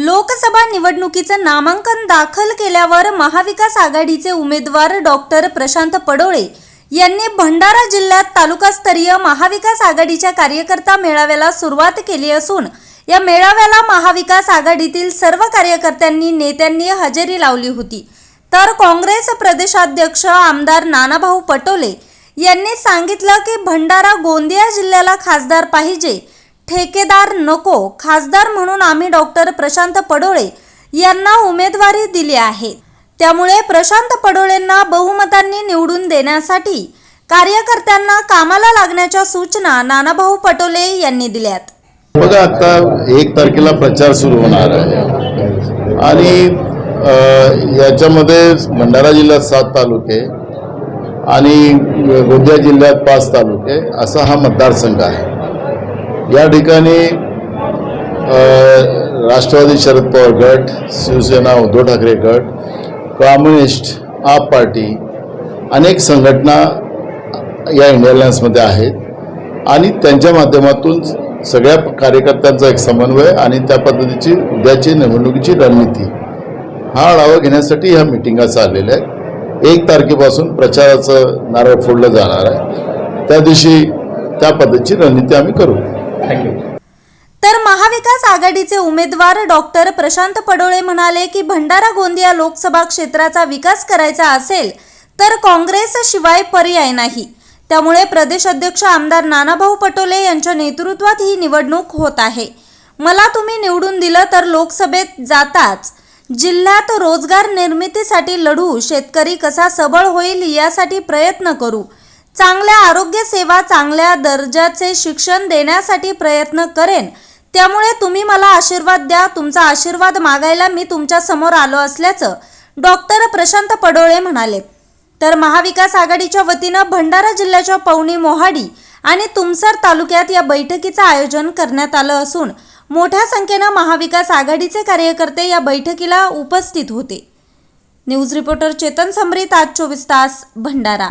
लोकसभा निवडणुकीचं नामांकन दाखल केल्यावर महाविकास आघाडीचे उमेदवार डॉक्टर प्रशांत पडोळे यांनी भंडारा जिल्ह्यात तालुकास्तरीय महाविकास आघाडीच्या कार्यकर्ता मेळाव्याला सुरुवात केली असून या मेळाव्याला महाविकास आघाडीतील सर्व कार्यकर्त्यांनी नेत्यांनी हजेरी लावली होती. तर काँग्रेस प्रदेशाध्यक्ष आमदार नानाभाऊ पटोले यांनी सांगितलं की भंडारा गोंदिया जिल्ह्याला खासदार पाहिजे. ठेकेदार नको खासदार म्हणून आम्ही डॉक्टर प्रशांत पडोळे यांना उमेदवारी दिली आहे. त्यामुळे प्रशांत पडोळेंना बहुमतांनी निवडून देण्यासाठी कार्यकर्त्यांना कामाला लागण्याच्या सूचना नानाभाऊ पटोले यांनी दिल्यात. बघा आता एक तारखेला प्रचार सुरू होणार आहे. आणि याच्यामध्ये भंडारा जिल्ह्यात सात तालुके आणि गोंदिया जिल्ह्यात पाच तालुके असा हा मतदारसंघ आहे. या ठिकाणी राष्ट्रवादी शरद पवार गट शिवसेना उद्धव ठाकरे गट कम्युनिस्ट आप पार्टी अनेक संघटना या इंडिया अलायन्समध्ये आहेत. आणि त्यांच्या माध्यमातून सगळ्या कार्यकर्त्यांचा एक समन्वय आणि त्या पद्धतीची उद्याची निवडणुकीची रणनीती. हा आढावा घेण्यासाठी ह्या मिटिंगा चाललेल्या आहेत. एक तारखेपासून प्रचाराचं नारळ फोडलं जाणार आहे. त्या दिवशी त्या पद्धतीची रणनीती आम्ही करू. तर महाविकास आघाडीचे उमेदवार डॉक्टर प्रशांत पडोळे म्हणाले की भंडारा गोंदिया लोकसभा क्षेत्राचा विकास करायचा असेल तर काँग्रेस शिवाय पर्याय नाही. त्यामुळे प्रदेश अध्यक्ष आमदार नानाभाऊ पटोले यांच्या नेतृत्वात ही निवडणूक होत आहे. मला तुम्ही निवडून दिलं तर लोकसभेत जाताच. जिल्ह्यात रोजगार निर्मितीसाठी लढू शेतकरी कसा सबळ होईल यासाठी प्रयत्न करू. चांगल्या आरोग्य सेवा चांगल्या दर्जाचे शिक्षण देण्यासाठी प्रयत्न करेन. त्यामुळे तुम्ही मला आशीर्वाद द्या. तुमचा आशीर्वाद मागायला मी तुमच्यासमोर आलो असल्याचं डॉक्टर प्रशांत पडोळे म्हणाले. तर महाविकास आघाडीच्या वतीनं भंडारा जिल्ह्याच्या पवनी मोहाडी आणि तुमसर तालुक्यात या बैठकीचं आयोजन करण्यात आलं असून मोठ्या संख्येनं महाविकास आघाडीचे कार्यकर्ते या बैठकीला उपस्थित होते. न्यूज रिपोर्टर चेतन समरीत आज चोवीस तास भंडारा.